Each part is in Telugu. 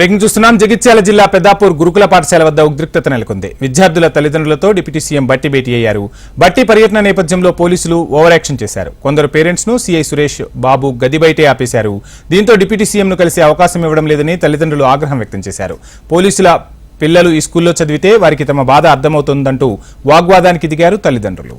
బ్రేకింగ్ చూస్తున్నాం. జగిత్యాల జిల్లా పెద్దాపూర్ గురుకుల పాఠశాల వద్ద ఉద్రిక్తత నెలకొంది. విద్యార్థుల తల్లిదండ్రులతో డిప్యూటీ సీఎం బట్టి భేటీ అయ్యారు. బట్టి పర్యటన నేపథ్యంలో పోలీసులు ఓవర్ యాక్షన్ చేశారు. కొందరు పేరెంట్స్ను సీఐ సురేష్ బాబు గది బయటే ఆపేశారు. దీంతో డిప్యూటీ సీఎంను కలిసే అవకాశం ఇవ్వడం లేదని తల్లిదండ్రులు ఆగ్రహం వ్యక్తం చేశారు. పోలీసుల పిల్లలు ఈ స్కూల్లో చదివితే వారికి తమ బాధ అర్థమవుతుందంటూ వాగ్వాదానికి దిగారు తల్లిదండ్రులు.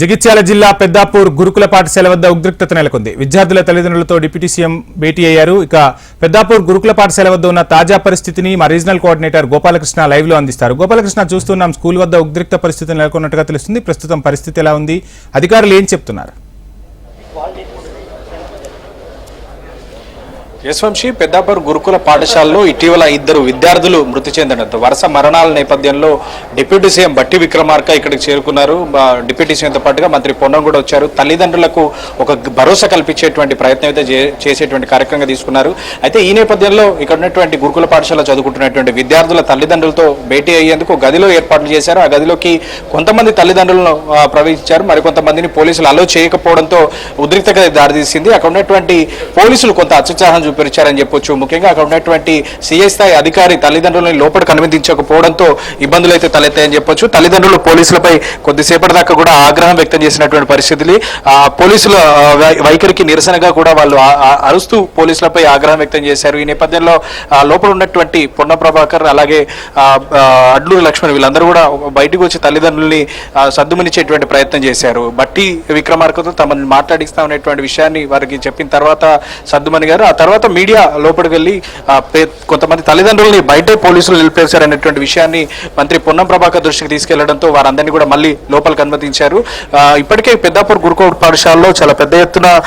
జగిత్యాల జిల్లా పెద్దాపూర్ గురుకుల పాఠశాల వద్ద ఉద్రిక్తత నెలకొంది. విద్యార్థుల తల్లిదండ్రులతో డిప్యూటీ సీఎం భేటీ అయ్యారు. ఇక పెద్దాపూర్ గురుకుల పాఠశాల వద్ద ఉన్న తాజా పరిస్థితిని మా రీజనల్ కోఆర్డినేటర్ గోపాలకృష్ణ లైవ్లో అందిస్తారు. గోపాలకృష్ణ చూస్తున్నాం స్కూల్ వద్ద ఉద్రిక్త పరిస్థితి నెలకొన్నట్టుగా తెలుస్తుంది. ప్రస్తుతం పరిస్థితి ఎలా ఉంది? అధికారులు ఏం చెప్తున్నారు? యశ్వంశీ పెద్దాపూర్ గురుకుల పాఠశాలలో ఇటీవల ఇద్దరు విద్యార్థులు మృతి చెందడంతో వరుస మరణాల నేపథ్యంలో డిప్యూటీ సీఎం బట్టి విక్రమార్క ఇక్కడికి చేరుకున్నారు. డిప్యూటీ సీఎంతో పాటుగా మంత్రి పొన్నం కూడా వచ్చారు. తల్లిదండ్రులకు ఒక భరోసా కల్పించేటువంటి ప్రయత్నం అయితే చే- చేసేటువంటి కార్యక్రమంగా తీసుకున్నారు. అయితే ఈ నేపథ్యంలో ఇక్కడ ఉన్నటువంటి గురుకుల పాఠశాల చదువుకుంటున్నటువంటి విద్యార్థుల తల్లిదండ్రులతో భేటీ అయ్యేందుకు గదిలో ఏర్పాట్లు చేశారు. ఆ గదిలోకి కొంతమంది తల్లిదండ్రులను ప్రవేశించారు. మరికొంతమందిని పోలీసులు అలో చేయకపోవడంతో ఉద్రిక్తగా దారితీసింది. అక్కడ ఉన్నటువంటి పోలీసులు కొంత అత్యుత్సాహం చూపించారని చెప్పొచ్చు. ముఖ్యంగా అక్కడ ఉన్నటువంటి సీఐ స్థాయి అధికారి తల్లిదండ్రులని లోపల కనిపించకపోవడంతో ఇబ్బందులు అయితే తలెత్తాయని చెప్పొచ్చు. తల్లిదండ్రులు పోలీసులపై కొద్దిసేపటి దాకా కూడా ఆగ్రహం వ్యక్తం చేసినటువంటి పరిస్థితులు ఆ, పోలీసుల వై- వైఖరికి నిరసనగా కూడా వాళ్ళు అరుస్తూ పోలీసులపై ఆగ్రహం వ్యక్తం చేశారు. ఈ నేపథ్యంలో లోపల ఉన్నటువంటి పొన్న ప్రభాకర్ అలాగే అడ్లు లక్ష్మణ్ వీళ్ళందరూ కూడా బయటకు వచ్చి తల్లిదండ్రుల్ని ఆ, ప్రయత్నం చేశారు. బట్టి విక్రమార్కతో తమని మాట్లాడిస్తామనేటువంటి విషయాన్ని వారికి చెప్పిన తర్వాత సద్దుమణి గారు ఆ తర్వాత మీడియా లోపలికి వెళ్ళి పే- కొంతమంది తల్లిదండ్రుల్ని బయటే పోలీసులు నిలిపేశారనేటువంటి విషయాన్ని మంత్రి పొన్నం ప్రభాకర్ దృష్టికి తీసుకెళ్ళడంతో వారందరినీ కూడా మళ్ళీ లోపలికి అనుమతించారు. ఇప్పటికే పెద్దాపూర్ గురుకోట పాఠశాలలో చాలా పెద్ద ఎత్తున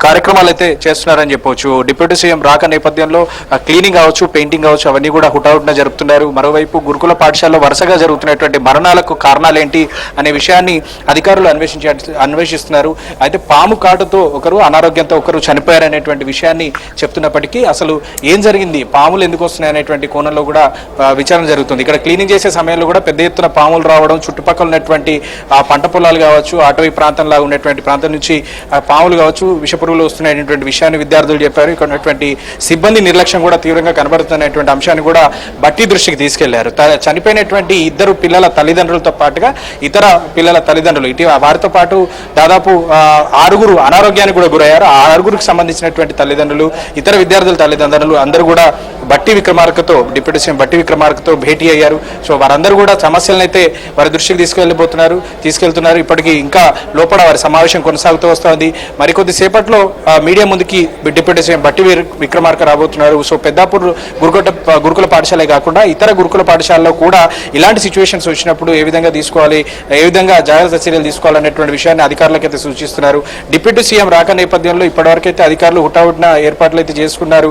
కార్యక్రమాలు అయితే చేస్తున్నారని చెప్పవచ్చు డిప్యూటీ సీఎం రాక నేపథ్యంలో క్లీనింగ్ అవచ్చు పెయింటింగ్ అవచ్చు అవన్నీ కూడా హుటాహుట్న జరుపుతున్నారు. మరోవైపు గురుకుల పాఠశాలలో వరుసగా జరుగుతున్నటువంటి మరణాలకు కారణాలు ఏంటి అనే విషయాన్ని అధికారులు అన్వేషించ అన్వేషిస్తున్నారు. అయితే పాము కాటుతో ఒకరు అనారోగ్యంతో ఒకరు చనిపోయారనేటువంటి విషయాన్ని చెప్తున్నప్పటికీ అసలు ఏం జరిగింది? పాములు ఎందుకు వస్తున్నాయి అనేటువంటి కోణంలో కూడా విచారణ జరుగుతుంది. ఇక్కడ క్లీనింగ్ చేసే సమయంలో కూడా పెద్ద ఎత్తున పాములు రావడం చుట్టుపక్కల ఉన్నటువంటి ఆ పంట పొలాలు కావచ్చు అటవీ ప్రాంతంలో ఉన్నటువంటి ప్రాంతం నుంచి పాములు కావచ్చు విషపురుగులు వస్తున్నాయనేటువంటి విషయాన్ని విద్యార్థులు చెప్పారు. ఇక్కడ ఉన్నటువంటి సిబ్బంది నిర్లక్ష్యం కూడా తీవ్రంగా కనబడుతున్నటువంటి అంశాన్ని కూడా బట్టి దృష్టికి తీసుకెళ్ళారు. త- చనిపోయినటువంటి ఇద్దరు పిల్లల తల్లిదండ్రులతో పాటుగా ఇతర పిల్లల తల్లిదండ్రులు ఇటీవల వారితో పాటు దాదాపు ఆరుగురు అనారోగ్యానికి కూడా గురయ్యారు. ఆ ఆరుగురికి సంబంధించినటువంటి తల్లిదండ్రులు ఇతర విద్యార్థుల తల్లిదండ్రులు అందరూ కూడా బట్టి విక్రమార్కతో డిప్యూటీ సీఎం బట్టి విక్రమార్కతో భేటీ అయ్యారు. సో వారందరూ కూడా సమస్యలను అయితే వారి దృష్టికి తీసుకెళ్ళిపోతున్నారు తీసుకెళ్తున్నారు. ఇప్పటికీ ఇంకా లోపల వారి సమావేశం కొనసాగుతూ వస్తోంది. మరికొద్ది సేపట్లో మీడియా ముందుకి డిప్యూటీ సీఎం బట్టి విక్రమార్క రాబోతున్నారు. సో పెద్దాపూర్ గురుకుట గురుకుల పాఠశాలే కాకుండా ఇతర గురుకుల పాఠశాలలో కూడా ఇలాంటి సిచ్యువేషన్స్ వచ్చినప్పుడు ఏ విధంగా తీసుకోవాలి ఏ విధంగా జాగ్రత్త చర్యలు తీసుకోవాలనేటువంటి విషయాన్ని అధికారులకైతే సూచిస్తున్నారు. డిప్యూటీ సీఎం రాక నేపథ్యంలో ఇప్పటివరకైతే అయితే అధికారులు హుటాహుటిన ఏర్పాట్లు అయితే చేసుకున్నారు.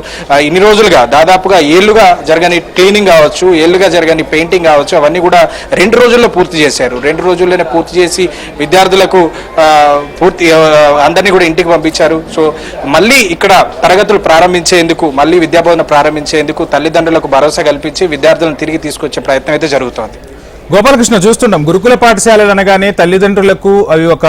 ఇన్ని రోజులుగా దాదాపు దాదాపుగా ఏళ్ళుగా జరగని క్లీనింగ్ కావచ్చు ఏళ్ళుగా జరగని పెయింటింగ్ కావచ్చు అవన్నీ కూడా రెండు రోజుల్లో పూర్తి చేశారు. రెండు రోజుల్లోనే పూర్తి చేసి విద్యార్థులకు పూర్తి అందరినీ కూడా ఇంటికి పంపించారు. సో మళ్ళీ ఇక్కడ తరగతులు ప్రారంభించేందుకు మళ్ళీ విద్యాబోధన ప్రారంభించేందుకు తల్లిదండ్రులకు భరోసా కల్పించి విద్యార్థులను తిరిగి తీసుకొచ్చే ప్రయత్నం అయితే జరుగుతోంది. గోపాలకృష్ణ చూస్తున్నాం. గురుకుల పాఠశాలలు అనగానే తల్లిదండ్రులకు అవి ఒక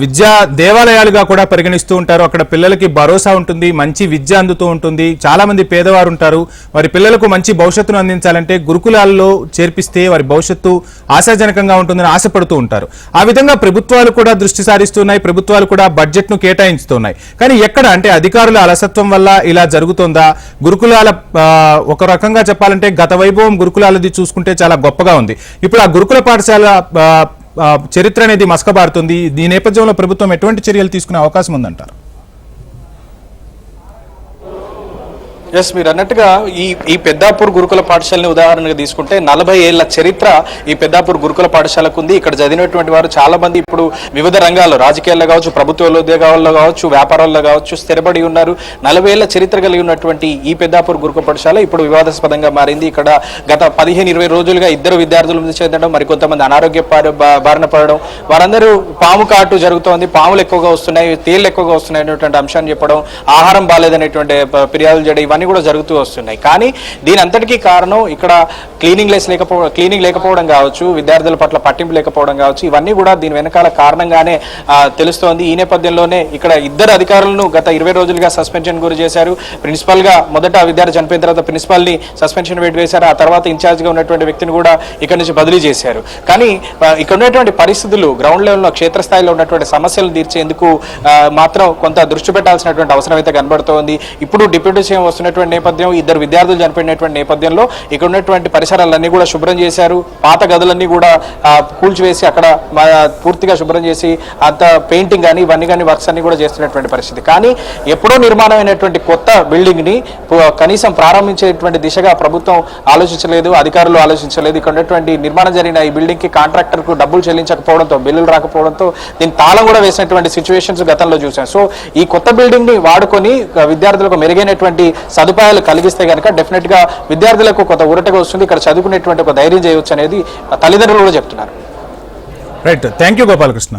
విద్యా దేవాలయాలుగా కూడా పరిగణిస్తూ ఉంటారు. అక్కడ పిల్లలకి భరోసా ఉంటుంది మంచి విద్య అందుతూ ఉంటుంది. చాలామంది పేదవారు ఉంటారు. వారి పిల్లలకు మంచి భవిష్యత్తును అందించాలంటే గురుకులాల్లో చేర్పిస్తే వారి భవిష్యత్తు ఆశాజనకంగా ఉంటుందని ఆశపడుతూ ఉంటారు. ఆ విధంగా ప్రభుత్వాలు కూడా దృష్టి సారిస్తున్నాయి. ప్రభుత్వాలు కూడా బడ్జెట్ను కేటాయించుతున్నాయి. కేటాయిస్తున్నాయి కానీ ఎక్కడ? అంటే అధికారుల అలసత్వం వల్ల ఇలా జరుగుతుందా? గురుకులాల ఒక రకంగా చెప్పాలంటే గత వైభవం గురుకులాలది చూసుకుంటే చాలా గొప్పగా ఉంది. ఇప్పుడు ఆ గురుకుల పాఠశాల చరిత్ర అనేది మసకబారుతుంది. దీని నేపథ్యంలో ప్రభుత్వం ఎటువంటి చర్యలు తీసుకునే అవకాశం ఉందంటారు? ఎస్ మీరు అన్నట్టుగా ఈ ఈ పెద్దాపూర్ గురుకుల పాఠశాలని ఉదాహరణగా తీసుకుంటే నలభై ఏళ్ళ చరిత్ర ఈ పెద్దాపూర్ గురుకుల పాఠశాలకు ఉంది. ఇక్కడ చదివినటువంటి వారు చాలా మంది ఇప్పుడు వివిధ రంగాల్లో రాజకీయాల్లో కావచ్చు ప్రభుత్వ ఉద్యోగాల్లో కావచ్చు వ్యాపారాల్లో కావచ్చు స్థిరపడి ఉన్నారు. నలభై ఏళ్ళ చరిత్ర కలిగి ఉన్నటువంటి ఈ పెద్దాపూర్ గురుకుల పాఠశాల ఇప్పుడు వివాదాస్పదంగా మారింది. ఇక్కడ గత పదిహేను ఇరవై రోజులుగా ఇద్దరు విద్యార్థులు ముందు చెందడం మరి కొంతమంది అనారోగ్య బారిన పడడం వారందరూ పాము కాటు జరుగుతోంది. పాములు ఎక్కువగా వస్తున్నాయి తేళ్ళు ఎక్కువగా వస్తున్నాయి అనేటువంటి అంశాన్ని చెప్పడం ఆహారం బాగాలేదనేటువంటి ఫిర్యాదులు చేయడం ఇవన్నీ కూడా జరుగుతూ వస్తున్నాయి. కానీ దీని అంతటికీ కారణం ఇక్కడ క్లీనింగ్ లెస్ లేకపోవడం క్లీనింగ్ లేకపోవడం కావచ్చు విద్యార్థుల పట్ల పట్టింపు లేకపోవడం కావచ్చు ఇవన్నీ కూడా దీని వెనకాల కారణంగానే తెలుస్తోంది. ఈ నేపథ్యంలోనే ఇక్కడ ఇద్దరు అధికారులను గత ఇరవై రోజులుగా సస్పెన్షన్ గురి చేశారు. ప్రిన్సిపల్గా మొదట విద్యార్థి చనిపోయిన తర్వాత ప్రిన్సిపల్ని సస్పెన్షన్ పెట్టి వేశారు. ఆ తర్వాత ఇన్ఛార్జ్గా ఉన్నటువంటి వ్యక్తిని కూడా ఇక్కడ నుంచి బదిలీ చేశారు. కానీ ఇక్కడ ఉన్నటువంటి పరిస్థితులు గ్రౌండ్ లెవెల్లో క్షేత్రస్థాయిలో ఉన్నటువంటి సమస్యలు తీర్చేందుకు మాత్రం కొంత దృష్టి పెట్టాల్సినటువంటి అవసరం అయితే కనబడుతోంది. ఇప్పుడు డిప్యూటీ సీఎం వస్తున్నటువంటి నేపథ్యం ఇద్దరు విద్యార్థులు చనిపోయినటువంటి నేపథ్యంలో ఇక్కడ ఉన్నటువంటి పరిసరాలన్నీ కూడా శుభ్రం చేశారు. పాత గదులన్నీ కూడా కూల్చివేసి అక్కడ పూర్తిగా శుభ్రం చేసి అంత పెయింటింగ్ కానీ ఇవన్నీ కానీ వర్క్స్ అన్ని కూడా చేస్తున్నటువంటి పరిస్థితి. కానీ ఎప్పుడో నిర్మాణమైనటువంటి కొత్త బిల్డింగ్ని కనీసం ప్రారంభించేటువంటి దిశగా ప్రభుత్వం ఆలోచించలేదు అధికారులు ఆలోచించలేదు. ఇక్కడ ఉన్నటువంటి నిర్మాణం జరిగిన ఈ బిల్డింగ్కి కాంట్రాక్టర్కు డబ్బులు చెల్లించకపోవడంతో బిల్లులు రాకపోవడంతో దీని తాళం కూడా వేసినటువంటి సిచ్యువేషన్స్ గతంలో చూసాం సో ఈ కొత్త బిల్డింగ్ని వాడుకొని విద్యార్థులకు మెరుగైనటువంటి సదుపాయాలు కలిగిస్తే కనుక డెఫినెట్గా విద్యార్థులకు కొంత ఊరటగా వస్తుంది. ఇక్కడ చదువుకునేటువంటి ఒక ధైర్యం చేయవచ్చు అనేది తల్లిదండ్రులు కూడా చెప్తున్నారు. Right thank you Gopalakrishna